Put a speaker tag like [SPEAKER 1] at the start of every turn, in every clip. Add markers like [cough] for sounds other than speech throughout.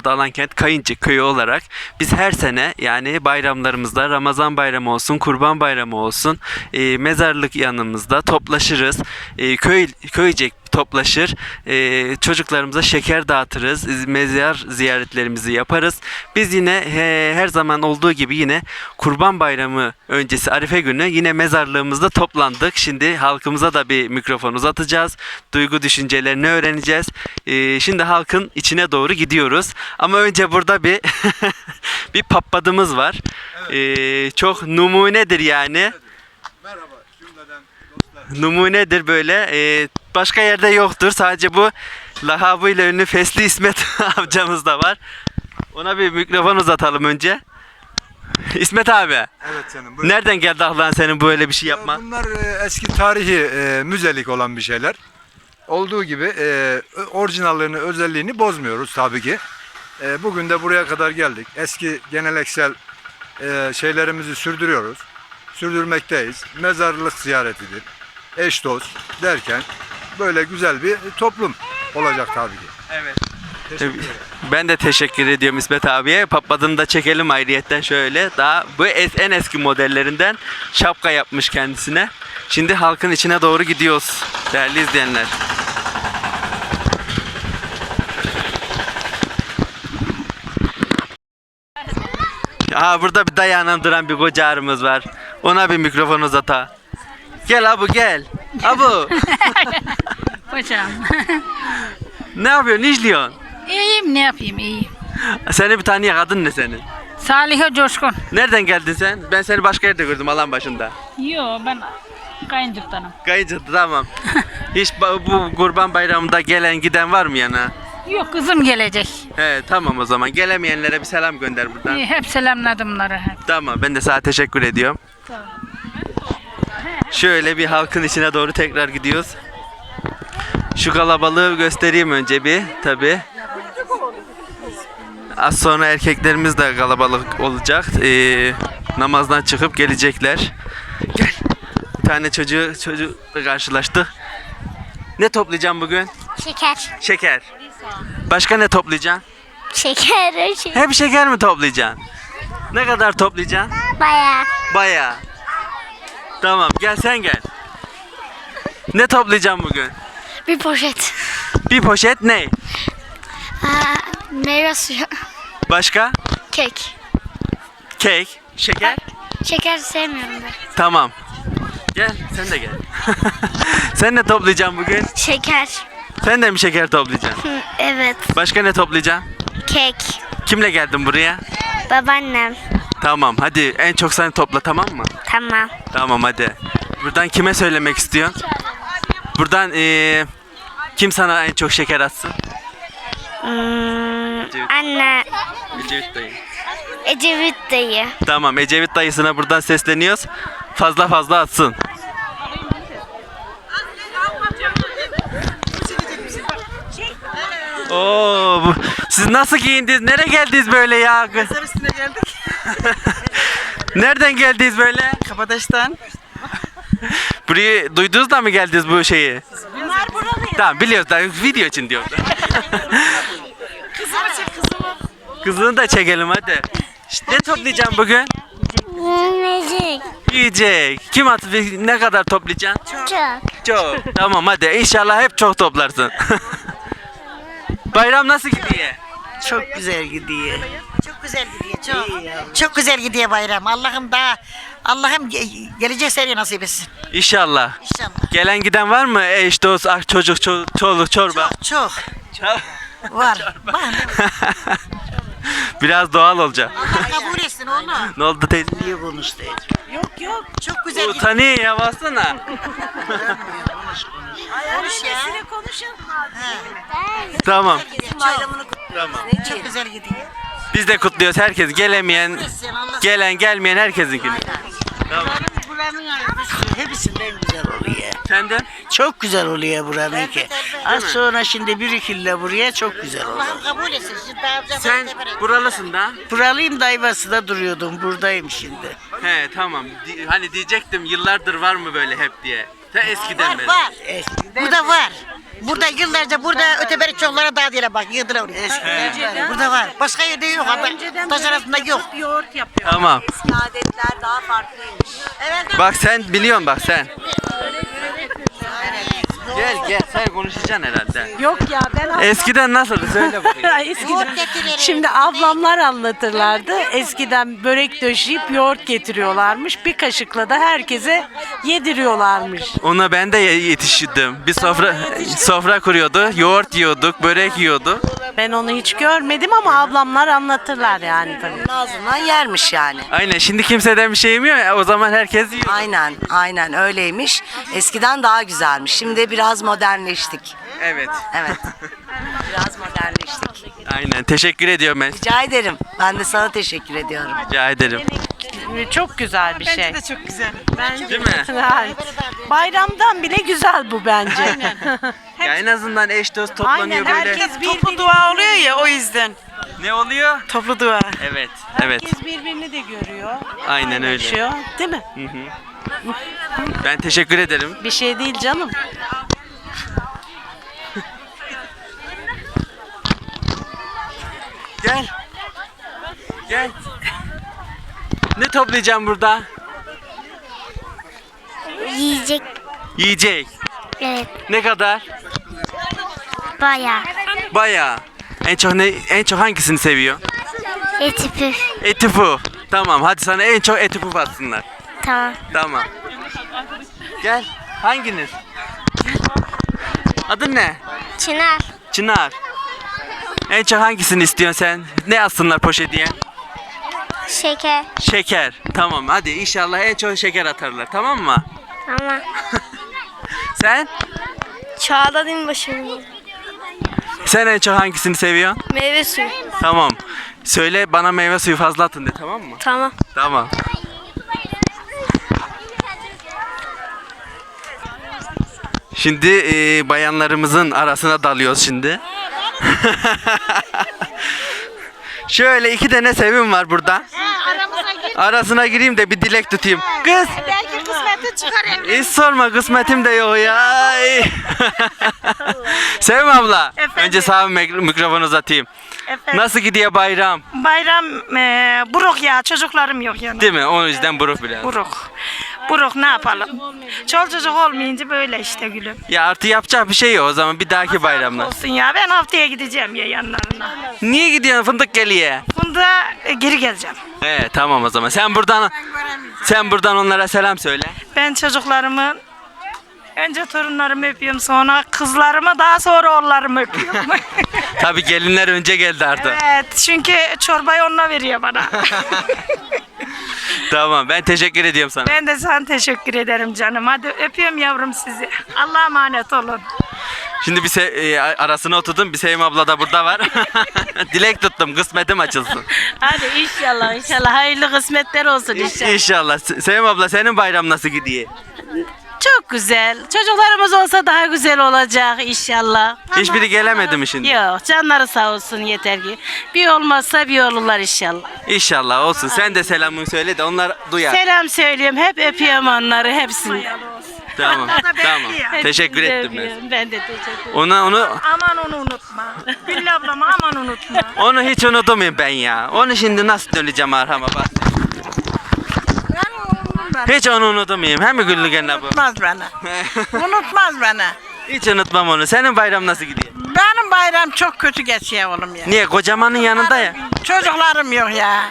[SPEAKER 1] orada Alankent Kayıncı köyü olarak biz her sene yani bayramlarımızda Ramazan bayramı olsun, Kurban bayramı olsun e, mezarlık yanımızda toplaşırız. E, köy köycek toplaşır. E, çocuklarımıza şeker dağıtırız. Mezar ziyaretlerimizi yaparız. Biz yine he, her zaman olduğu gibi yine Kurban Bayramı öncesi Arife günü yine mezarlığımızda toplandık. Şimdi halkımıza da bir mikrofon uzatacağız. Duygu düşüncelerini öğreneceğiz. E, şimdi halkın içine doğru gidiyoruz. Ama önce burada bir [laughs] bir pappadımız var. E, çok numunedir yani.
[SPEAKER 2] Dostlar.
[SPEAKER 1] Numunedir böyle. Ee, başka yerde yoktur. Sadece bu lahabıyla ünlü Fesli İsmet [laughs] amcamız da var. Ona bir mikrofon uzatalım önce. İsmet abi.
[SPEAKER 2] Evet canım. buyur.
[SPEAKER 1] Nereden geldi aklına senin böyle bir şey
[SPEAKER 2] Ya
[SPEAKER 1] yapma?
[SPEAKER 2] Bunlar e, eski tarihi e, müzelik olan bir şeyler. Olduğu gibi e, orijinallerini, özelliğini bozmuyoruz tabii ki. E, bugün de buraya kadar geldik. Eski geleneksel e, şeylerimizi sürdürüyoruz. Sürdürmekteyiz. Mezarlık ziyaretidir. Eş dost derken böyle güzel bir toplum olacak tabii ki.
[SPEAKER 1] Evet.
[SPEAKER 2] Teşekkür ederim.
[SPEAKER 1] Ben de teşekkür ediyorum İsmet abiye. Papatını da çekelim ayrıyetten şöyle. Daha bu es- en eski modellerinden şapka yapmış kendisine. Şimdi halkın içine doğru gidiyoruz değerli izleyenler. Aa burada bir dayanan duran bir koca arımız var. Ona bir mikrofon uzata. Gel abu gel. Abu [laughs]
[SPEAKER 3] Hocam.
[SPEAKER 1] ne yapıyorsun? Ne izliyorsun?
[SPEAKER 3] iyiyim ne yapayım iyiyim.
[SPEAKER 1] Seni bir tanıyak adın ne senin?
[SPEAKER 3] Saliha Coşkun.
[SPEAKER 1] Nereden geldin sen? Ben seni başka yerde gördüm alan başında.
[SPEAKER 3] Yo ben kayıncıktanım.
[SPEAKER 1] Kayıcı'da tamam. [laughs] Hiç bu kurban bayramında gelen giden var mı yana?
[SPEAKER 3] Yok kızım gelecek.
[SPEAKER 1] He tamam o zaman. Gelemeyenlere bir selam gönder buradan.
[SPEAKER 3] İyi, hep selamladım bunları hep.
[SPEAKER 1] Tamam ben de sana teşekkür ediyorum. Şöyle bir halkın içine doğru tekrar gidiyoruz. Şu kalabalığı göstereyim önce bir tabi. Az sonra erkeklerimiz de kalabalık olacak. Ee, namazdan çıkıp gelecekler. Gel. Bir tane çocuğu çocukla karşılaştık. Ne toplayacağım bugün?
[SPEAKER 4] Şeker.
[SPEAKER 1] Şeker. Başka ne toplayacaksın?
[SPEAKER 4] Şeker.
[SPEAKER 1] Hep şeker mi toplayacaksın? Ne kadar toplayacaksın?
[SPEAKER 4] Bayağı.
[SPEAKER 1] Bayağı. Tamam gel sen gel. Ne toplayacağım bugün?
[SPEAKER 4] Bir poşet.
[SPEAKER 1] Bir poşet ne?
[SPEAKER 4] Aa, meyve suyu.
[SPEAKER 1] Başka?
[SPEAKER 4] Kek.
[SPEAKER 1] Kek. Şeker?
[SPEAKER 4] Şeker sevmiyorum ben.
[SPEAKER 1] Tamam. Gel sen de gel. [laughs] sen ne toplayacaksın bugün?
[SPEAKER 4] Şeker.
[SPEAKER 1] Sen de mi şeker toplayacaksın?
[SPEAKER 4] Hı, evet.
[SPEAKER 1] Başka ne toplayacaksın?
[SPEAKER 4] Kek.
[SPEAKER 1] Kimle geldin buraya?
[SPEAKER 4] Babaannem.
[SPEAKER 1] Tamam hadi en çok sen topla tamam mı?
[SPEAKER 4] Tamam.
[SPEAKER 1] Tamam hadi. Buradan kime söylemek istiyorsun? Buradan eee, kim sana en çok şeker atsın?
[SPEAKER 4] Hmm, anne.
[SPEAKER 1] Ecevit dayı.
[SPEAKER 4] Ecevit dayı.
[SPEAKER 1] Tamam Ecevit dayısına buradan sesleniyoruz. Fazla fazla atsın. Oo, bu- siz nasıl giyindiniz? Nereye geldiniz böyle ya?
[SPEAKER 5] Mezar üstüne geldik. [laughs]
[SPEAKER 1] Nereden geldiniz böyle?
[SPEAKER 5] Kapataş'tan.
[SPEAKER 1] Burayı duydunuz da mı geldiniz bu şeyi?
[SPEAKER 5] Bunlar buralı.
[SPEAKER 1] Tamam biliyoruz da video için diyorum. [laughs]
[SPEAKER 5] Kızımı çek kızımı.
[SPEAKER 1] Kızını da çekelim hadi. Şşt, ne toplayacağım bugün?
[SPEAKER 4] Yiyecek.
[SPEAKER 1] Yiyecek. Kim at ne kadar toplayacaksın?
[SPEAKER 4] Çok.
[SPEAKER 1] Çok. tamam hadi inşallah hep çok toplarsın. [laughs] Bayram nasıl gidiyor?
[SPEAKER 5] Çok güzel gidiyor. Çok güzel gidiyor. Çok. Çok güzel gidiyor bayram. Allah'ım daha Allah'ım ge- gelecek sene nasip etsin.
[SPEAKER 1] İnşallah.
[SPEAKER 5] İnşallah.
[SPEAKER 1] Gelen giden var mı? Eş, dost, ah, çocuk, ço- çoluk, çorba.
[SPEAKER 5] Çok. Var. [laughs] Var. [laughs] [laughs]
[SPEAKER 1] Biraz doğal olacak.
[SPEAKER 5] Allah kabul etsin oğlum.
[SPEAKER 1] Ne oldu teyze?
[SPEAKER 5] İyi konuş Yok yok. Çok güzel gidiyor.
[SPEAKER 1] Utanıyor ya baksana.
[SPEAKER 5] Konuş ya. konuşun.
[SPEAKER 1] tamam.
[SPEAKER 5] Bayramını
[SPEAKER 1] Tamam.
[SPEAKER 5] Çok güzel gidiyor.
[SPEAKER 1] Biz de kutluyoruz herkes. Gelemeyen, gelen gelmeyen herkesinkini.
[SPEAKER 5] Buranın, buranın ayrısı hepsinden güzel oluyor.
[SPEAKER 1] Senden?
[SPEAKER 6] Çok güzel oluyor buranın ki. Az sonra şimdi bir ikille buraya çok güzel olur.
[SPEAKER 5] Allah'ım kabul etsin. Siz daha
[SPEAKER 1] Sen buralısın da.
[SPEAKER 6] Buralıyım Dayvası'da duruyordum. Buradayım şimdi.
[SPEAKER 1] He tamam. Di- hani diyecektim yıllardır var mı böyle hep diye. Ta eskiden
[SPEAKER 5] Var
[SPEAKER 1] beri.
[SPEAKER 5] var. Burada var. Burada yıllarca burada öteberi çoklara daha diye bak yığdılar oraya. Burada var. Başka yerde yok. Hatta taş arasında yok.
[SPEAKER 7] Yoğurt yapıyor.
[SPEAKER 1] Tamam.
[SPEAKER 7] Eski adetler daha farklıymış.
[SPEAKER 1] Bak sen biliyorsun bak sen. Gel gel sen konuşacaksın herhalde.
[SPEAKER 7] Yok ya ben
[SPEAKER 1] Eskiden nasıldı söyle [laughs] bakayım.
[SPEAKER 7] eskiden. Şimdi ablamlar anlatırlardı. Eskiden börek döşeyip yoğurt getiriyorlarmış. Bir kaşıkla da herkese yediriyorlarmış.
[SPEAKER 1] Ona ben de yetiştim. Bir sofra sofra kuruyordu. Yoğurt yiyorduk, börek yiyordu.
[SPEAKER 7] Ben onu hiç görmedim ama ablamlar anlatırlar yani tabii.
[SPEAKER 8] Ağzından yermiş yani.
[SPEAKER 1] Aynen şimdi kimseden bir şey yemiyor ya o zaman herkes yiyor.
[SPEAKER 8] Aynen, aynen öyleymiş. Eskiden daha güzelmiş. Şimdi biraz modernleştik.
[SPEAKER 1] Evet.
[SPEAKER 8] Evet. [laughs] Biraz modernleştik.
[SPEAKER 1] Aynen. Teşekkür ediyorum ben.
[SPEAKER 8] Rica ederim. Ben de sana teşekkür ediyorum.
[SPEAKER 1] Rica ederim.
[SPEAKER 7] Çok güzel bir şey.
[SPEAKER 5] çok güzel.
[SPEAKER 1] Değil mi?
[SPEAKER 7] Evet. Bayramdan bile güzel bu bence. [laughs]
[SPEAKER 1] Ya en azından eş dost toplanıyor
[SPEAKER 7] Aynen
[SPEAKER 1] böyle.
[SPEAKER 7] herkes birbirini,
[SPEAKER 5] dua oluyor ya o yüzden.
[SPEAKER 1] Ne oluyor?
[SPEAKER 5] Toplu dua.
[SPEAKER 1] Evet. Evet.
[SPEAKER 7] herkes birbirini de görüyor.
[SPEAKER 1] Aynen öyle.
[SPEAKER 7] Yaşıyor, Değil mi?
[SPEAKER 1] Ben teşekkür ederim.
[SPEAKER 7] Bir şey değil canım.
[SPEAKER 1] Gel. Gel. Ne toplayacağım burada?
[SPEAKER 4] Yiyecek.
[SPEAKER 1] Yiyecek.
[SPEAKER 4] Evet.
[SPEAKER 1] Ne kadar?
[SPEAKER 4] Bayağı.
[SPEAKER 1] Bayağı. En çok ne en çok hangisini seviyor?
[SPEAKER 4] Eti püf.
[SPEAKER 1] Eti. Tamam hadi sana en çok eti puf atsınlar.
[SPEAKER 4] Tamam.
[SPEAKER 1] Tamam. Gel. Hanginiz? Adın ne?
[SPEAKER 4] Çınar.
[SPEAKER 1] Çınar. En çok hangisini istiyorsun sen? Ne atsınlar poşetiye?
[SPEAKER 4] Şeker.
[SPEAKER 1] Şeker. Tamam hadi inşallah en çok şeker atarlar tamam mı?
[SPEAKER 4] Ama. [laughs]
[SPEAKER 1] Sen?
[SPEAKER 4] Çağla başım.
[SPEAKER 1] Sen en çok hangisini seviyorsun?
[SPEAKER 4] Meyve suyu.
[SPEAKER 1] Tamam. Söyle bana meyve suyu fazla atın de tamam mı?
[SPEAKER 4] Tamam.
[SPEAKER 1] Tamam. Şimdi e, bayanlarımızın arasına dalıyoruz şimdi. [laughs] Şöyle iki tane sevim var burada. Arasına gireyim de bir dilek tutayım. Kız.
[SPEAKER 5] Belki kısmeti çıkar
[SPEAKER 1] Hiç sorma kısmetim de yok ya. [laughs] Sevim abla. Önce sağ mik- mikrofonu uzatayım. Nasıl gidiyor bayram?
[SPEAKER 9] Bayram e, buruk ya çocuklarım yok yani.
[SPEAKER 1] Değil mi? O yüzden buruk biraz.
[SPEAKER 9] Buruk. Buruk ne yapalım? Çol çocuk olmayınca böyle işte gülüm.
[SPEAKER 1] Ya artı yapacak bir şey yok o zaman bir dahaki bayramlar.
[SPEAKER 9] Olsun ya ben haftaya gideceğim ya yanlarına.
[SPEAKER 1] Niye gidiyorsun fındık geliye?
[SPEAKER 9] Bunda e, geri geleceğim.
[SPEAKER 1] He tamam o zaman. Sen buradan sen buradan onlara selam söyle.
[SPEAKER 9] Ben çocuklarımı önce torunlarımı öpüyorum sonra kızlarımı daha sonra oğullarımı öpüyorum. [laughs]
[SPEAKER 1] Tabii gelinler önce geldi artık.
[SPEAKER 9] evet çünkü çorbayı onunla veriyor bana. [laughs]
[SPEAKER 1] Tamam ben teşekkür ediyorum sana.
[SPEAKER 9] ben de sana teşekkür ederim canım. Hadi öpüyorum yavrum sizi. Allah'a emanet olun.
[SPEAKER 1] Şimdi bir se- e, arasına oturdum. Bir Sevim abla da burada var. [laughs] Dilek tuttum. Kısmetim açılsın.
[SPEAKER 7] Hadi inşallah inşallah hayırlı kısmetler olsun inşallah.
[SPEAKER 1] İnşallah. Se- Sevim abla senin bayram nasıl gidiyor?
[SPEAKER 7] Çok güzel. Çocuklarımız olsa daha güzel olacak inşallah.
[SPEAKER 1] Hiçbiri gelemedi mi şimdi?
[SPEAKER 7] Yok canları sağ olsun yeter ki. Bir olmazsa bir olurlar inşallah.
[SPEAKER 1] İnşallah olsun. Sen de selamını söyle de onlar duyar.
[SPEAKER 7] Selam söylüyorum. Hep öpüyorum onları hepsini.
[SPEAKER 1] Tamam. [laughs] tamam. Teşekkür ettim ben.
[SPEAKER 7] öpüyorum. Ben de teşekkür ederim.
[SPEAKER 1] Ona onu
[SPEAKER 9] Aman onu unutma. Güllü ablama aman unutma.
[SPEAKER 1] onu hiç unutmayayım ben ya. Onu şimdi nasıl döneceğim arhama bak. Hiç onu unutmayayım. Hem mi Güllü gene bu?
[SPEAKER 5] Unutmaz bana. [laughs] Unutmaz bana.
[SPEAKER 1] Hiç unutmam onu. Senin bayram nasıl gidiyor?
[SPEAKER 5] Benim bayram çok kötü geçiyor oğlum ya.
[SPEAKER 1] Niye? Kocamanın yanında ya.
[SPEAKER 5] Çocuklarım yok ya.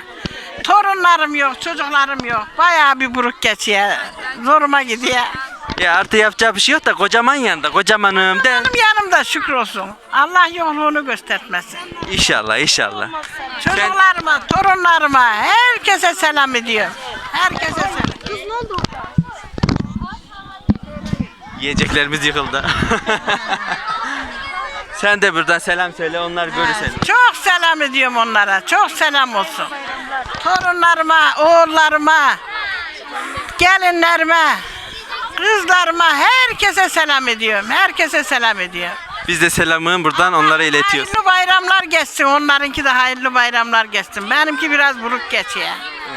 [SPEAKER 5] Torunlarım yok, çocuklarım yok. Bayağı bir buruk geçiyor. Zoruma gidiyor.
[SPEAKER 1] Ya artı yapacağı bir şey yok da kocaman yanında. Kocamanım de.
[SPEAKER 5] Benim yanımda şükür olsun. Allah yolunu göstermesin.
[SPEAKER 1] İnşallah inşallah.
[SPEAKER 5] Çocuklarıma, torunlarıma, herkese selam ediyorum. Herkese selam.
[SPEAKER 1] Yiyeceklerimiz yıkıldı. [laughs] Sen de buradan selam söyle onlar görür seni.
[SPEAKER 5] Çok selam ediyorum onlara. Çok selam olsun. Torunlarıma, oğullarıma, gelinlerime, kızlarıma herkese selam ediyorum. Herkese selam ediyorum.
[SPEAKER 1] Biz de selamı buradan onlara iletiyoruz.
[SPEAKER 5] Hayırlı bayramlar geçsin. Onlarınki de hayırlı bayramlar geçsin. Benimki biraz buruk geçiyor.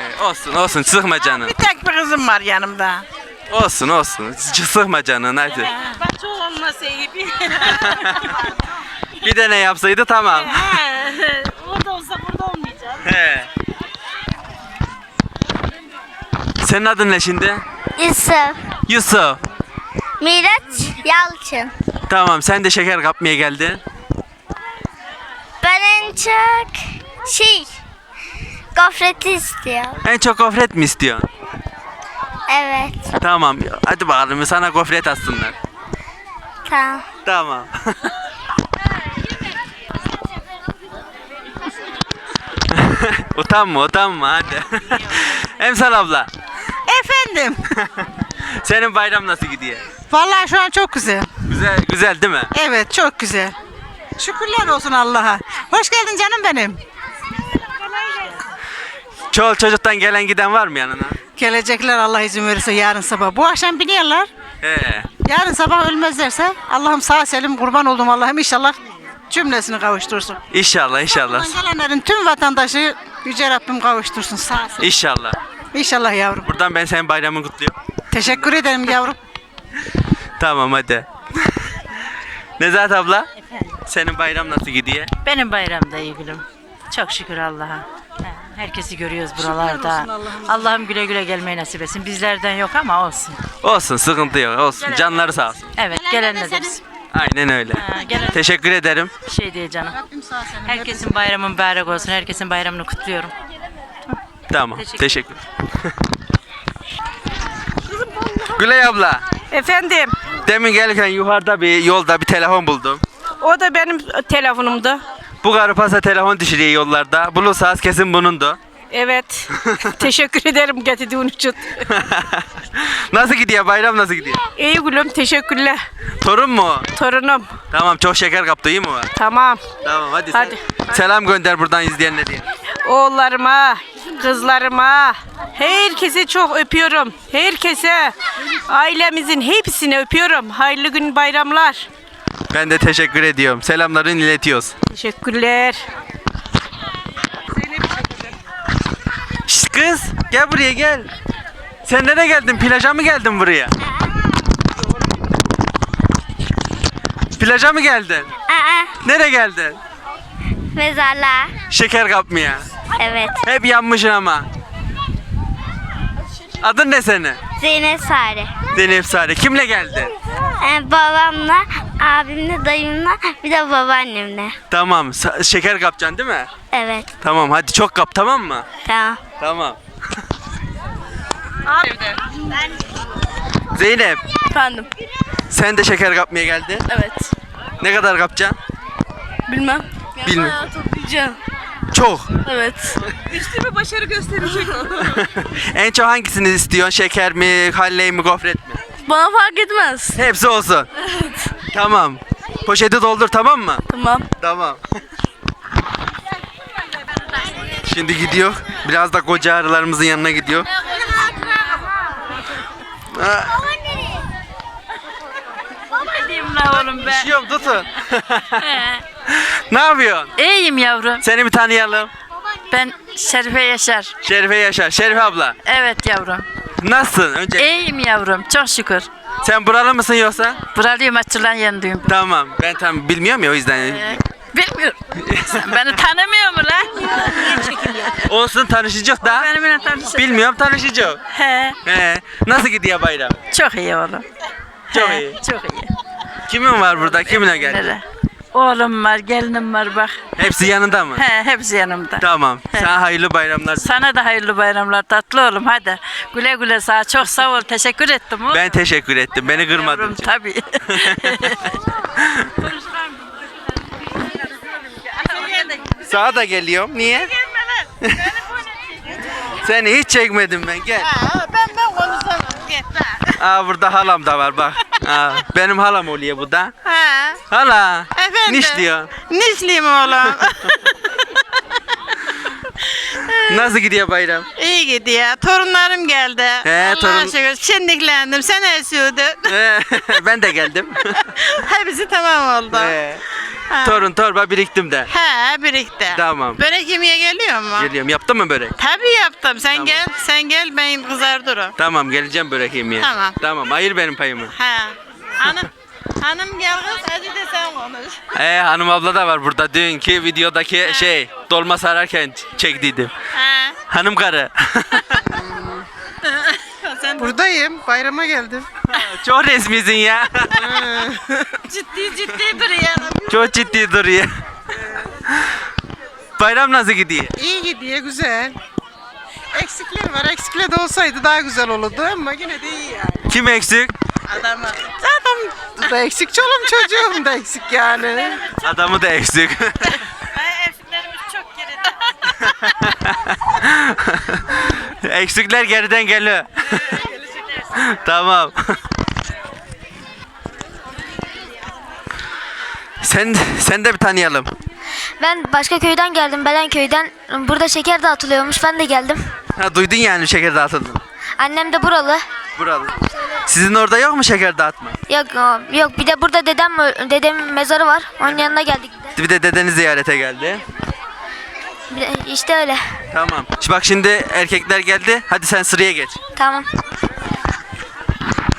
[SPEAKER 1] Ee, olsun olsun sıkma canım.
[SPEAKER 5] Bir tek bir kızım var yanımda.
[SPEAKER 1] Olsun olsun. Sıkma canın hadi.
[SPEAKER 9] Bak çok iyi bir.
[SPEAKER 1] Bir de ne yapsaydı tamam.
[SPEAKER 9] Orada olsa burada olmayacak.
[SPEAKER 1] He. Senin adın ne şimdi?
[SPEAKER 4] Yusuf.
[SPEAKER 1] Yusuf.
[SPEAKER 4] Miraç Yalçın.
[SPEAKER 1] Tamam sen de şeker kapmaya geldin.
[SPEAKER 4] Ben en çok şey gofreti istiyorum.
[SPEAKER 1] En çok gofret mi istiyorsun?
[SPEAKER 4] Evet.
[SPEAKER 1] Tamam. Hadi bakalım sana gofret atsınlar.
[SPEAKER 4] Tamam.
[SPEAKER 1] Tamam. [laughs] utanma utanma hadi. [laughs] Emsal abla.
[SPEAKER 9] Efendim. [laughs]
[SPEAKER 1] Senin bayram nasıl gidiyor?
[SPEAKER 9] Vallahi şu an çok güzel.
[SPEAKER 1] Güzel güzel değil mi?
[SPEAKER 9] Evet çok güzel. Şükürler olsun Allah'a. Hoş geldin canım benim.
[SPEAKER 1] Çol çocuktan gelen giden var mı yanına?
[SPEAKER 9] Gelecekler Allah izin verirse yarın sabah. Bu akşam biniyorlar.
[SPEAKER 1] He.
[SPEAKER 9] Yarın sabah ölmezlerse Allah'ım sağ selim kurban oldum Allah'ım inşallah cümlesini kavuştursun.
[SPEAKER 1] İnşallah inşallah.
[SPEAKER 9] Buradan gelenlerin tüm vatandaşı Yüce Rabbim kavuştursun sağ selim.
[SPEAKER 1] İnşallah.
[SPEAKER 9] İnşallah yavrum.
[SPEAKER 1] Buradan ben senin bayramını kutluyorum.
[SPEAKER 9] Teşekkür ederim yavrum. [laughs]
[SPEAKER 1] Tamam hadi. Nezahat abla. Senin bayram nasıl gidiyor?
[SPEAKER 10] Benim bayram da iyi gülüm. Çok şükür Allah'a. He, Herkesi görüyoruz buralarda. Allah'ım güle güle gelmeyi nasip etsin. Bizlerden yok ama olsun.
[SPEAKER 1] Olsun sıkıntı yok olsun. Canları sağ olsun.
[SPEAKER 10] Evet gelenler de.
[SPEAKER 1] Aynen öyle.
[SPEAKER 10] Ha, gelen
[SPEAKER 1] Teşekkür ederim.
[SPEAKER 10] bir şey değil canım. Herkesin bayramı mübarek olsun. Herkesin bayramını kutluyorum.
[SPEAKER 1] Tamam.
[SPEAKER 10] Teşekkür.
[SPEAKER 1] Teşekkür. [laughs] Gülay abla.
[SPEAKER 7] Efendim
[SPEAKER 1] Demin gelirken yukarıda bir yolda bir telefon buldum.
[SPEAKER 7] o da benim telefonumdu.
[SPEAKER 1] Bu karı pasa telefon düşürüyor yollarda. Bulursanız kesin bunundu.
[SPEAKER 7] Evet. [laughs] Teşekkür ederim getirdiğin için. [laughs]
[SPEAKER 1] nasıl gidiyor bayram nasıl gidiyor?
[SPEAKER 7] İyi gülüm teşekkürler.
[SPEAKER 1] Torun mu? o?
[SPEAKER 7] Torunum.
[SPEAKER 1] Tamam çok şeker kaptı iyi mi o?
[SPEAKER 7] Tamam.
[SPEAKER 1] Tamam hadi,
[SPEAKER 7] Hadi.
[SPEAKER 1] Sen, selam gönder buradan izleyenlere.
[SPEAKER 7] Oğullarıma, kızlarıma, herkese çok öpüyorum. Herkese, ailemizin hepsini öpüyorum. Hayırlı gün bayramlar.
[SPEAKER 1] Ben de teşekkür ediyorum. Selamlarını iletiyoruz.
[SPEAKER 7] Teşekkürler.
[SPEAKER 1] Şşt kız gel buraya gel. Sen nereye geldin? Plaja mı geldin buraya? Plaja mı geldin?
[SPEAKER 4] Aa,
[SPEAKER 1] Nereye geldin?
[SPEAKER 4] mezarlığa.
[SPEAKER 1] Şeker kapmaya.
[SPEAKER 4] Evet.
[SPEAKER 1] Hep yanmışsın ama. Adın ne senin?
[SPEAKER 4] Zeynep Sare.
[SPEAKER 1] Zeynep Sare. Kimle geldin?
[SPEAKER 4] Ee, babamla, abimle, dayımla, bir de babaannemle.
[SPEAKER 1] Tamam. sa- şeker kapacaksın değil mi?
[SPEAKER 4] Evet.
[SPEAKER 1] Tamam hadi çok kap tamam mı?
[SPEAKER 4] Tamam.
[SPEAKER 1] Tamam. Zeynep
[SPEAKER 4] Efendim.
[SPEAKER 1] sen de şeker kapmaya geldin.
[SPEAKER 4] Evet.
[SPEAKER 1] Ne kadar kapacaksın?
[SPEAKER 4] Bilmem.
[SPEAKER 1] Bilmiyorum.
[SPEAKER 4] Toplayacağım.
[SPEAKER 1] Çok.
[SPEAKER 4] Evet. [laughs]
[SPEAKER 1] en çok hangisini istiyorsun? Şeker mi, halley mi, gofret mi?
[SPEAKER 4] Bana fark etmez.
[SPEAKER 1] Hepsi olsun. Tamam. Poşeti doldur tamam mı?
[SPEAKER 4] Tamam.
[SPEAKER 1] Tamam. Şimdi gidiyor. Biraz da koca arılarımızın yanına gidiyor.
[SPEAKER 10] La oğlum ben.
[SPEAKER 1] Düşüyorum tutun. [laughs] ne yapıyorsun?
[SPEAKER 10] İyiyim yavrum.
[SPEAKER 1] Seni bir tanıyalım.
[SPEAKER 10] Ben Şerife Yaşar.
[SPEAKER 1] Şerife Yaşar. Şerife abla.
[SPEAKER 10] Evet yavrum.
[SPEAKER 1] Nasılsın? Önce
[SPEAKER 10] İyiyim yavrum. Çok şükür.
[SPEAKER 1] sen buralı mısın yoksa?
[SPEAKER 10] Buralıyım açılan yanındayım.
[SPEAKER 1] Tamam. Ben tam bilmiyorum ya o yüzden.
[SPEAKER 10] Bilmiyorum. Sen beni tanımıyor mu lan? [laughs]
[SPEAKER 1] Olsun tanışacak da.
[SPEAKER 10] Benimle tanışın.
[SPEAKER 1] Bilmiyorum tanışacak.
[SPEAKER 10] He.
[SPEAKER 1] He. Nasıl gidiyor bayram?
[SPEAKER 10] Çok iyi oğlum.
[SPEAKER 1] Çok
[SPEAKER 10] He,
[SPEAKER 1] iyi.
[SPEAKER 10] Çok iyi.
[SPEAKER 1] Kimin var burada? Kiminle geldi?
[SPEAKER 10] Nere? Oğlum var, gelinim var bak.
[SPEAKER 1] Hepsi yanında mı?
[SPEAKER 10] He, hepsi yanımda.
[SPEAKER 1] Tamam.
[SPEAKER 10] He.
[SPEAKER 1] Sana hayırlı bayramlar.
[SPEAKER 10] Sana da hayırlı bayramlar tatlı oğlum hadi. Güle güle sana çok sağ ol. Teşekkür ettim. oğlum.
[SPEAKER 1] Ben teşekkür ettim. Beni kırmadın.
[SPEAKER 10] Yavrum, tabii. [laughs]
[SPEAKER 1] Sağa da geliyorum. Niye? Seni hiç çekmedim ben. Gel.
[SPEAKER 9] Ben ben konuşamam.
[SPEAKER 1] Aa burada halam da var bak. Aa, benim halam oluyor bu da.
[SPEAKER 9] Ha.
[SPEAKER 1] Hala.
[SPEAKER 9] Efendim?
[SPEAKER 1] Niş diyor.
[SPEAKER 9] Nisliyim oğlum. [laughs]
[SPEAKER 1] Nasıl gidiyor bayram?
[SPEAKER 9] İyi gidiyor. Torunlarım geldi.
[SPEAKER 1] He,
[SPEAKER 9] Allah'a
[SPEAKER 1] torun-
[SPEAKER 9] şükür. Şenliklendim. Sen esiyordun.
[SPEAKER 1] Ee, [laughs] ben de geldim. [laughs]
[SPEAKER 9] Hepsi tamam oldu.
[SPEAKER 1] Ee, Torun torba biriktim de.
[SPEAKER 9] He birlikte.
[SPEAKER 1] Tamam.
[SPEAKER 9] Börek yemeye geliyor mu?
[SPEAKER 1] Geliyorum. Yaptın mı börek?
[SPEAKER 9] Tabii yaptım. Sen
[SPEAKER 1] Tamam.
[SPEAKER 9] gel, sen gel ben kızartırım.
[SPEAKER 1] Tamam geleceğim börek yemeye.
[SPEAKER 9] Tamam.
[SPEAKER 1] Tamam ayır benim payımı.
[SPEAKER 9] He. Hanım, hanım gel kız, hadi de sen konuş.
[SPEAKER 1] Ee, hanım abla da var burada. Dünkü videodaki şey dolma sararken ç- çektiydim.
[SPEAKER 9] He.
[SPEAKER 1] Hanım karı. [laughs]
[SPEAKER 6] Buradayım. Bayrama geldim. [laughs]
[SPEAKER 1] Çok resmisin ya. [laughs]
[SPEAKER 9] ciddi ciddi duruyor.
[SPEAKER 1] Çok ciddi duruyor. [laughs] Bayram nasıl gidiyor?
[SPEAKER 6] İyi gidiyor. Güzel. Eksikler var. Eksikler de olsaydı daha güzel olurdu ama yine de iyi yani.
[SPEAKER 1] Kim eksik?
[SPEAKER 6] Adamı. Adam da eksik. Çolum çocuğum da eksik yani.
[SPEAKER 1] Adamı da eksik.
[SPEAKER 9] Eksiklerimiz çok geride.
[SPEAKER 1] Eksikler geriden geliyor. [laughs] tamam. sen sen de bir tanıyalım.
[SPEAKER 4] Ben başka köyden geldim. Belenköy'den. Burada şeker dağıtılıyormuş. Ben de geldim.
[SPEAKER 1] Ha, duydun yani şeker dağıtıldığını.
[SPEAKER 4] Annem de buralı.
[SPEAKER 1] Buralı. Sizin orada yok mu şeker dağıtma?
[SPEAKER 4] Yok yok bir de burada dedem dedem mezarı var. Onun yanına geldik. bir de.
[SPEAKER 1] Bir de dedeni ziyarete geldi.
[SPEAKER 4] İşte öyle.
[SPEAKER 1] Tamam. Bak şimdi erkekler geldi. Hadi sen sıraya geç.
[SPEAKER 4] Tamam.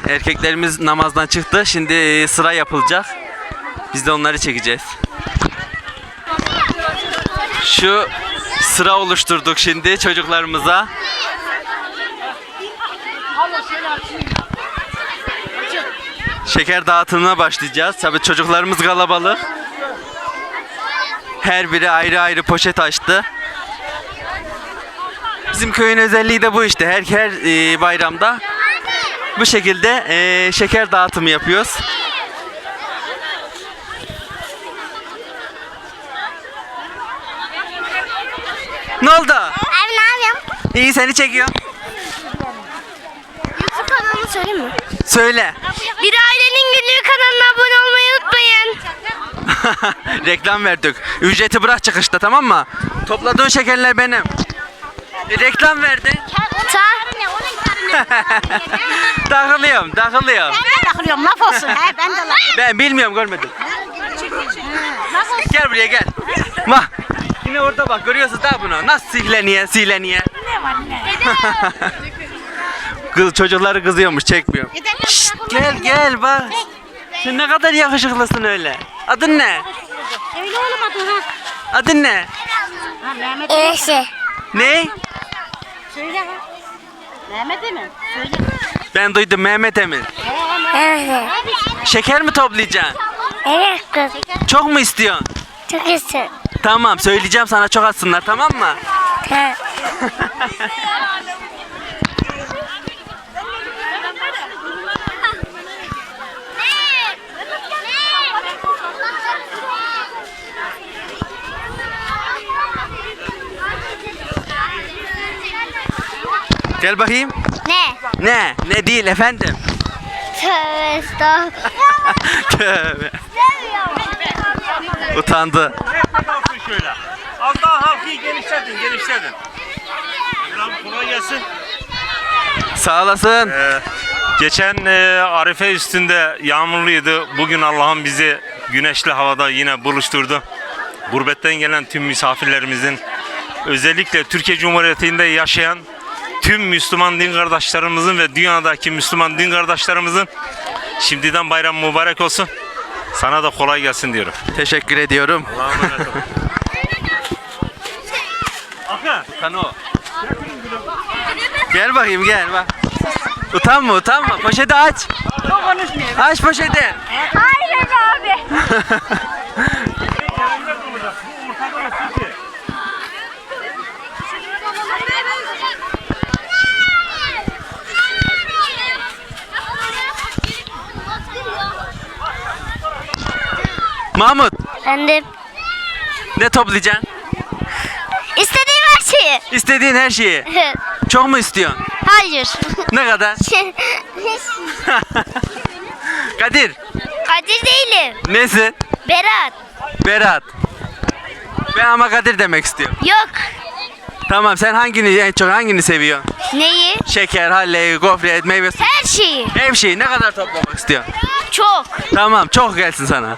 [SPEAKER 1] Erkeklerimiz namazdan çıktı. Şimdi e, sıra yapılacak. Biz de onları çekeceğiz. Şu sıra oluşturduk şimdi çocuklarımıza. Şeker dağıtımına başlayacağız. Tabii çocuklarımız kalabalık. Her biri ayrı ayrı poşet açtı. Bizim köyün özelliği de bu işte. Her her e, bayramda bu şekilde e, şeker dağıtımı yapıyoruz. Ne oldu?
[SPEAKER 4] Abi ne yapıyorsun?
[SPEAKER 1] İyi seni çekiyor.
[SPEAKER 4] YouTube kanalını söyleyeyim mi?
[SPEAKER 1] Söyle.
[SPEAKER 4] Bir ailenin günlüğü kanalına abone olmayı unutmayın. [laughs]
[SPEAKER 1] Reklam verdik. Ücreti bırak çıkışta tamam mı? Topladığın şekerler benim. E, reklam verdin.
[SPEAKER 4] Ta. [laughs]
[SPEAKER 1] takılıyorum, takılıyorum.
[SPEAKER 4] Takılıyorum laf olsun. He ben de laf.
[SPEAKER 1] Ben bilmiyorum görmedim. Gel buraya gel. Bak. Yine orada bak görüyorsunuz da bunu. Nasıl sihleniyor, sihleniyor. [laughs] Kız çocukları kızıyormuş, çekmiyor. Şşt, gel gel bak. Sen ne kadar yakışıklısın öyle. Adın ne?
[SPEAKER 4] Öyle olmadı ha.
[SPEAKER 1] Adın ne?
[SPEAKER 4] Eşe.
[SPEAKER 1] Ne?
[SPEAKER 4] Söyle ha. Mehmet mi?
[SPEAKER 1] Ben duydum Mehmet Emin.
[SPEAKER 4] Evet.
[SPEAKER 1] Şeker mi toplayacaksın?
[SPEAKER 4] Evet kız.
[SPEAKER 1] Çok mu istiyorsun?
[SPEAKER 4] Çok iyisin.
[SPEAKER 1] Tamam söyleyeceğim sana çok atsınlar tamam mı?
[SPEAKER 4] He. [laughs]
[SPEAKER 1] Gel bakayım.
[SPEAKER 4] Ne?
[SPEAKER 1] Ne? Ne değil efendim?
[SPEAKER 4] Tövbe [laughs] estağfurullah.
[SPEAKER 1] Tövbe. Utandı.
[SPEAKER 11] şöyle. Az daha halkayı genişletin, genişletin. Selam, kolay gelsin.
[SPEAKER 1] Sağ olasın.
[SPEAKER 11] Ee, geçen e, Arife üstünde yağmurluydu. Bugün Allah'ım bizi güneşli havada yine buluşturdu. Gurbetten gelen tüm misafirlerimizin, özellikle Türkiye Cumhuriyeti'nde yaşayan tüm Müslüman din kardeşlerimizin ve dünyadaki Müslüman din kardeşlerimizin şimdiden bayram mübarek olsun. Sana da kolay gelsin diyorum.
[SPEAKER 1] Teşekkür ediyorum.
[SPEAKER 11] Allah'a emanet olun. Akın.
[SPEAKER 1] Kano. Gel bakayım gel bak. Utanma utanma. Poşeti aç. Aç poşeti.
[SPEAKER 4] Hayır abi. [laughs]
[SPEAKER 1] Mahmut
[SPEAKER 4] Efendim.
[SPEAKER 1] ne toplayacaksın?
[SPEAKER 4] İstediğim her şeyi.
[SPEAKER 1] İstediğin her şeyi. Çok mu istiyorsun?
[SPEAKER 4] Hayır.
[SPEAKER 1] Ne kadar? [laughs] Kadir.
[SPEAKER 4] Kadir değilim.
[SPEAKER 1] Nesin?
[SPEAKER 4] Berat.
[SPEAKER 1] Berat. Ben ama Kadir demek istiyorum.
[SPEAKER 4] Yok.
[SPEAKER 1] Tamam sen hangini en çok hangini seviyorsun?
[SPEAKER 4] Neyi?
[SPEAKER 1] Şeker, halle, gofret, meyve suyu.
[SPEAKER 4] Her şeyi.
[SPEAKER 1] Her şeyi ne kadar toplamak istiyorsun?
[SPEAKER 4] Çok.
[SPEAKER 1] Tamam çok gelsin sana.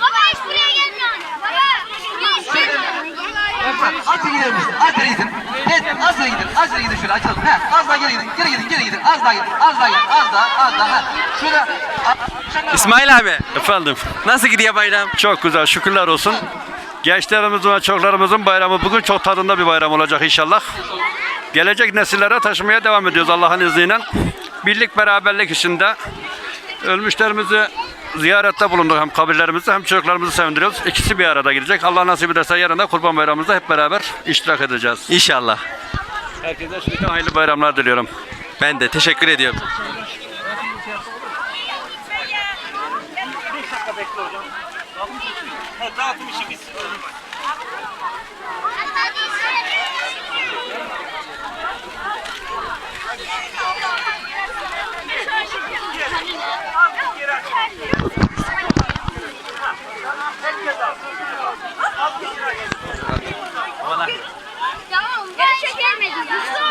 [SPEAKER 12] Baba hiç buraya gelmiyor. Baba.
[SPEAKER 13] Misin? Açın gidin. Evet, az geri gidin. Az geri gidin şöyle açalım. He, az daha geri gidin. Geri gidin, geri gidin. Az daha gidin. Az daha gidin. Az daha, az daha. He. Şöyle
[SPEAKER 1] İsmail abi
[SPEAKER 14] Efendim,
[SPEAKER 1] nasıl gidiyor bayram?
[SPEAKER 14] çok güzel, şükürler olsun. Gençlerimizin ve çocuklarımızın bayramı bugün çok tadında bir bayram olacak inşallah. Gelecek nesillere taşımaya devam ediyoruz Allah'ın izniyle. Birlik beraberlik içinde ölmüşlerimizi ziyarette bulunduk hem kabirlerimizde hem çocuklarımızı sevindiriyoruz. İkisi bir arada gidecek. Allah nasip ederse yarın da Kurban Bayramımızda hep beraber iştirak edeceğiz.
[SPEAKER 1] İnşallah.
[SPEAKER 14] Herkese şimdiden hayırlı bayramlar diliyorum.
[SPEAKER 1] Ben de teşekkür ediyorum.
[SPEAKER 15] Dağıtım işi bitsin.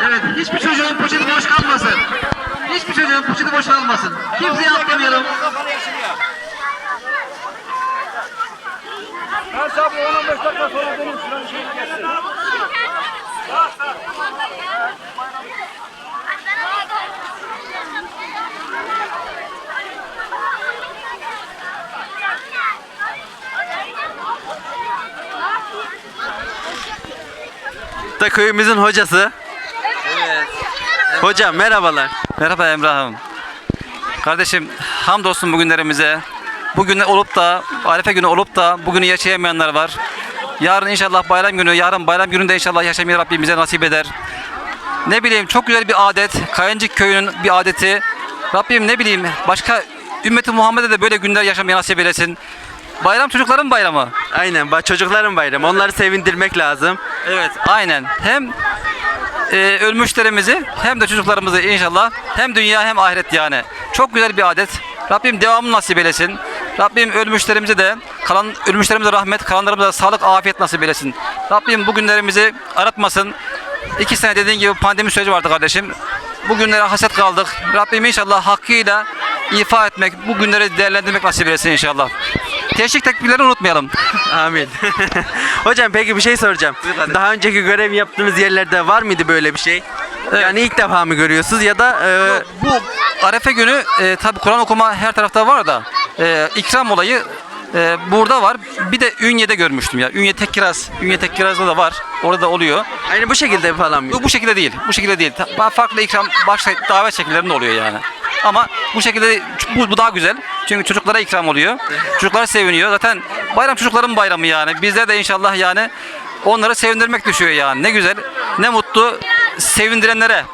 [SPEAKER 13] Evet, hiçbir çocuğun poşeti boş kalmasın. Hiçbir çocuğun poşeti boş kalmasın. Kimseye atlamayalım.
[SPEAKER 1] Da köyümüzün hocası. Hocam merhabalar.
[SPEAKER 13] Merhaba Emrah'ım. Kardeşim hamdolsun bugünlerimize. Bugün olup da Arife günü olup da bugünü yaşayamayanlar var. Yarın inşallah bayram günü, yarın bayram gününde inşallah yaşamayı Rabbim bize nasip eder. Ne bileyim çok güzel bir adet. Kayıncık köyünün bir adeti. Rabbim ne bileyim başka ümmeti Muhammed'e de böyle günler yaşamayı nasip eylesin. Bayram çocukların bayramı.
[SPEAKER 1] Aynen ba- çocukların bayramı. Onları sevindirmek lazım.
[SPEAKER 13] Evet aynen. Hem e, ölmüşlerimizi hem de çocuklarımızı inşallah hem dünya hem ahiret yani. Çok güzel bir adet. Rabbim devamını nasip eylesin. Rabbim ölmüşlerimize de kalan ölmüşlerimize rahmet, kalanlarımıza da sağlık, afiyet nasip eylesin. Rabbim bu günlerimizi aratmasın. İki sene dediğin gibi pandemi süreci vardı kardeşim. Bu günlere haset kaldık. Rabbim inşallah hakkıyla ifa etmek, bu günleri değerlendirmek nasip eylesin inşallah. Teşvik tekbirlerini unutmayalım.
[SPEAKER 1] Amin. [laughs] Hocam peki bir şey soracağım. Daha önceki görev yaptığınız yerlerde var mıydı böyle bir şey? Yani ilk defa mı görüyorsunuz ya da e,
[SPEAKER 13] bu Arefe günü e, tabi Kur'an okuma her tarafta var da e, ikram olayı e, burada var. Bir de Ünye'de görmüştüm ya. Ünye Tekkiraz. Ünye Tekkiraz'da da var. Orada da oluyor.
[SPEAKER 1] aynı bu şekilde falan mı?
[SPEAKER 13] Bu, bu şekilde değil. Bu şekilde değil. Ta- Farklı ikram başka davet şekillerinde oluyor yani. Ama bu şekilde bu, bu daha güzel. Çünkü çocuklara ikram oluyor. Çocuklar seviniyor. Zaten bayram çocukların bayramı yani. Bizler de inşallah yani onları sevindirmek düşüyor yani. Ne güzel. Ne mutlu sevindirenlere.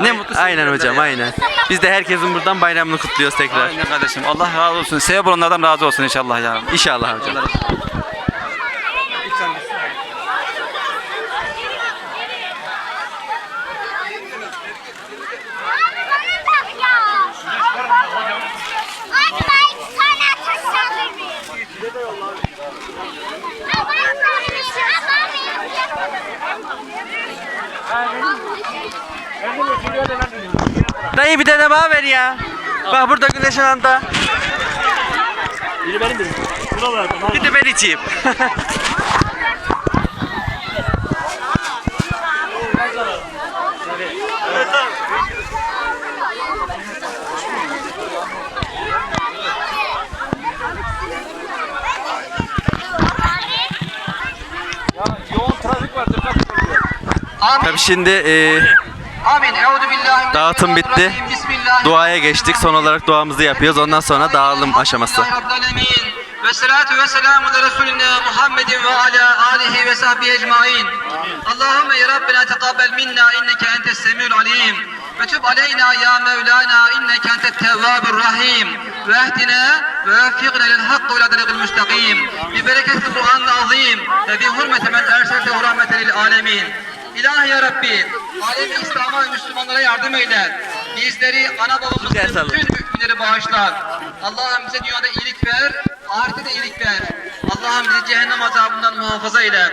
[SPEAKER 13] Ne mutlu
[SPEAKER 1] Aynen hocam
[SPEAKER 13] ya.
[SPEAKER 1] aynen. Biz de herkesin buradan bayramını kutluyoruz tekrar.
[SPEAKER 13] Aynen kardeşim. Allah razı olsun. Sevap olanlardan razı olsun inşallah yani.
[SPEAKER 1] İnşallah hocam.
[SPEAKER 12] Abi ben iki tane ateş saldırmayayım. Ha, ben saldırmayayım.
[SPEAKER 1] Dayı bir de bana ver ya. Bak burada güneş anda. Bir de ben içeyim. [laughs] Tabii şimdi e, Dağıtım bitti. duaya geçtik. Son olarak duamızı yapıyoruz. Ondan sonra dağılım aşaması.
[SPEAKER 13] Ve salatu ve selamu ala Resulina Muhammedin ve ala alihi ve sahbihi ecmain. Allahümme ya Rabbena tekabbel minna inneke entes semiul alim.
[SPEAKER 15] وتب علينا يا مولانا إنك أنت التواب الرحيم واهدنا ووفقنا للحق والطريق المستقيم ببركة القرآن العظيم وبحرمة من أرسلته رحمة للعالمين İlahi ya Rabbi, alemi İslam'a ve Müslümanlara yardım eyle. Bizleri, ana babamızı, bütün müminleri bağışla. Allah'ım bize dünyada iyilik ver, ahirette de iyilik ver. Allah'ım bizi cehennem azabından muhafaza eyle.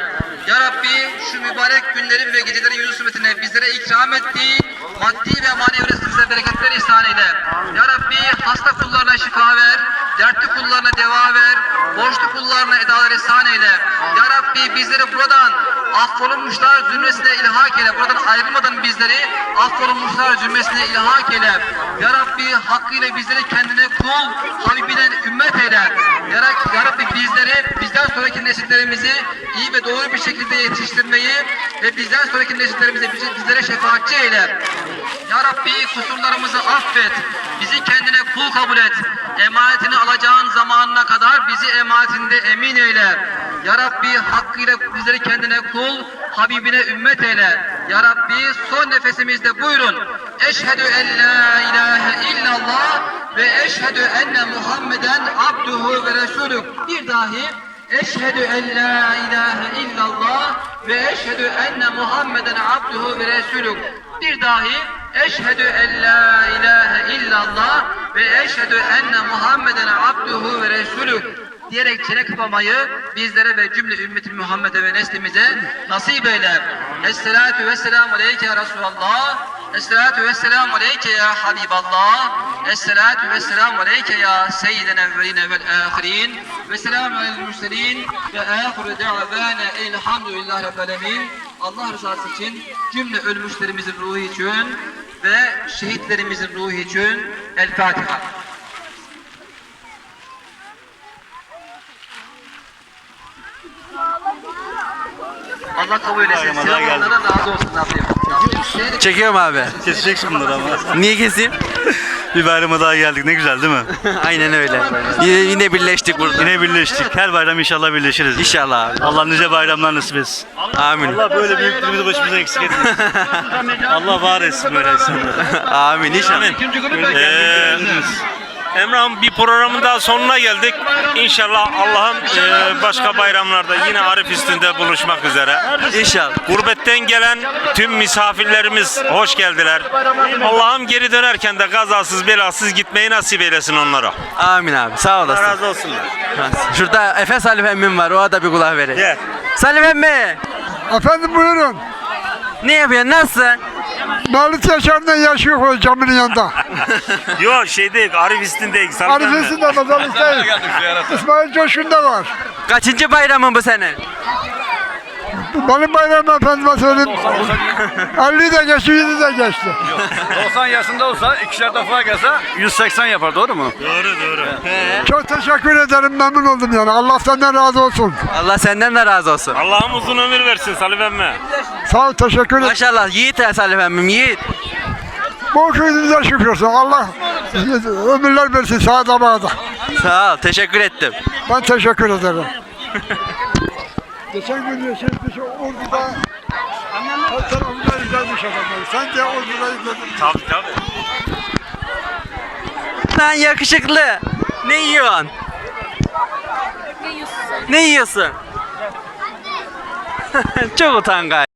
[SPEAKER 15] Ya Rabbi şu mübarek günlerin ve gecelerin hürmetine bizlere ikram ettiğin maddi ve manevi rızkımıza bereketler ihsan eyle. Ya Rabbi hasta kullarına şifa ver, dertli kullarına deva ver, borçlu kullarına edalar ihsan eyle. Ya Rabbi bizleri buradan affolunmuşlar zümresine ilhak eyle. Buradan ayrılmadan bizleri affolunmuşlar zümresine ilhak eyle. Ya Rabbi hakkıyla bizleri kendine kul, Habibine ümmet eyle. Ya Rabbi, ya Rabbi bizleri, bizden sonraki nesillerimizi iyi ve doğru bir şekilde yetiştirmeyi ve bizden sonraki nesillerimize bizlere şefaatçi eyle. Ya Rabbi kusurlarımızı affet. Bizi kendine kul kabul et. Emanetini alacağın zamanına kadar bizi emanetinde emin eyle. Ya Rabbi hakkıyla bizleri kendine kul, Habibine ümmet eyle. Ya Rabbi son nefesimizde buyurun. Eşhedü en la ilahe illallah ve eşhedü enne Muhammeden abduhu ve resulük. Bir dahi Eşhedü en la ilahe illallah ve eşhedü enne Muhammeden abduhu ve resulük. Bir dahi eşhedü en la ilahe illallah ve eşhedü enne Muhammeden abduhu ve resulük diyerek çene kapamayı bizlere ve cümle ümmeti Muhammed'e ve neslimize nasip eyle. Esselatu vesselamu aleyke ya Resulallah. Esselatu vesselamu aleyke ya Habiballah. Esselatu vesselamu aleyke ya Seyyiden evveline vel ahirin. Ve selamu aleyhi mürselin. Ve ahiru da'vana elhamdülillahi rabbil alemin. Allah rızası için cümle ölmüşlerimizin ruhu için ve şehitlerimizin ruhu için El Fatiha. Allah kabul etsin. Sevaplarına razı olsun Rabbim.
[SPEAKER 1] Çekiyorum abi.
[SPEAKER 14] Keseceksin bunları ama.
[SPEAKER 1] Niye keseyim? [laughs]
[SPEAKER 14] Bir bayrama daha geldik ne güzel değil mi? [laughs]
[SPEAKER 1] Aynen öyle. Yine, yine birleştik burada.
[SPEAKER 14] Yine birleştik. Her bayram inşallah birleşiriz.
[SPEAKER 1] İnşallah abi.
[SPEAKER 14] Allah nice bayramlar nasip etsin.
[SPEAKER 1] Amin.
[SPEAKER 14] Allah böyle büyüklüğümüzü başımıza eksik etmesin. [laughs] Allah var etsin böyle insanları.
[SPEAKER 1] Amin inşallah.
[SPEAKER 11] Ee, Emrah'ım bir programın daha sonuna geldik. İnşallah Allah'ım e, başka bayramlarda yine Arif üstünde buluşmak üzere.
[SPEAKER 1] İnşallah.
[SPEAKER 11] Gurbetten gelen tüm misafirlerimiz hoş geldiler. Allah'ım geri dönerken de kazasız belasız gitmeyi nasip eylesin onlara.
[SPEAKER 1] Amin abi. Sağ
[SPEAKER 11] Allah
[SPEAKER 1] olasın.
[SPEAKER 11] razı olsunlar.
[SPEAKER 1] Şurada Efe Salif emmim var. O da bir kulak verin.
[SPEAKER 11] Gel.
[SPEAKER 1] Salif emmi.
[SPEAKER 2] Efendim buyurun.
[SPEAKER 1] Ne yapıyorsun? Nasılsın?
[SPEAKER 2] Malit Yaşar'la yaşıyor o caminin yanında. [laughs]
[SPEAKER 11] Yok şey değil Arif üstündeyiz.
[SPEAKER 2] Arifesin de Mazalık'tayız. [laughs] İsmail Coşkun da var.
[SPEAKER 1] Kaçıncı bayramın bu senin?
[SPEAKER 2] Benim bayram efendime söyleyeyim. 50 [laughs] de geçti, 100 de geçti.
[SPEAKER 14] 90 yaşında olsa ikişer defa gelse 180 yapar doğru mu?
[SPEAKER 11] Doğru doğru.
[SPEAKER 2] Çok teşekkür ederim, memnun oldum yani. Allah senden razı olsun.
[SPEAKER 1] Allah senden de razı olsun.
[SPEAKER 11] Allah'ım uzun ömür versin Salif emmi.
[SPEAKER 2] Sağ ol, teşekkür ederim.
[SPEAKER 1] Maşallah yiğit ya Salif emmim yiğit.
[SPEAKER 2] Bu köyünüze şükürsün. Allah ömürler versin sağda bağda.
[SPEAKER 1] Sağ ol. Teşekkür ettim.
[SPEAKER 2] Ben teşekkür ederim. [laughs] Geçen gün yaşadık şu Ordu'da her tarafında izlemiş adamları. Sen de Ordu'da izledin.
[SPEAKER 11] Tabii tabii.
[SPEAKER 1] Lan yakışıklı. Ne yiyorsun? Ne yiyorsun? [laughs] Çok utangaç.